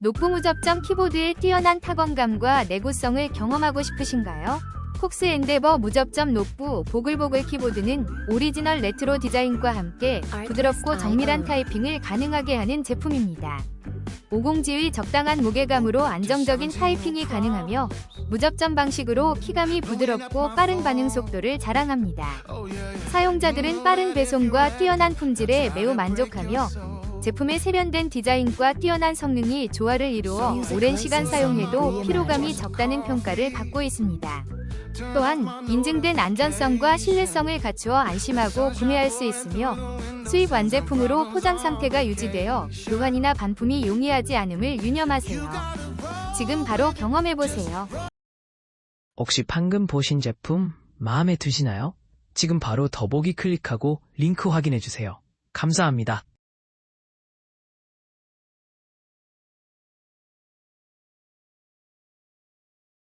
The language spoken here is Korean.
높음 무접점 키보드의 뛰어난 타건감과 내구성을 경험하고 싶으신가요? 폭스 엔데버 무접점 높부 보글보글 키보드는 오리지널 레트로 디자인과 함께 부드럽고 정밀한 타이핑을 가능하게 하는 제품입니다. 50G의 적당한 무게감으로 안정적인 타이핑이 가능하며 무접점 방식으로 키감이 부드럽고 빠른 반응 속도를 자랑합니다. 사용자들은 빠른 배송과 뛰어난 품질에 매우 만족하며 제품의 세련된 디자인과 뛰어난 성능이 조화를 이루어 오랜 시간 사용해도 피로감이 적다는 평가를 받고 있습니다. 또한 인증된 안전성과 신뢰성을 갖추어 안심하고 구매할 수 있으며 수입 완제품으로 포장 상태가 유지되어 교환이나 반품이 용이하지 않음을 유념하세요. 지금 바로 경험해보세요. 혹시 방금 보신 제품 마음에 드시나요? 지금 바로 더보기 클릭하고 링크 확인해 주세요. 감사합니다.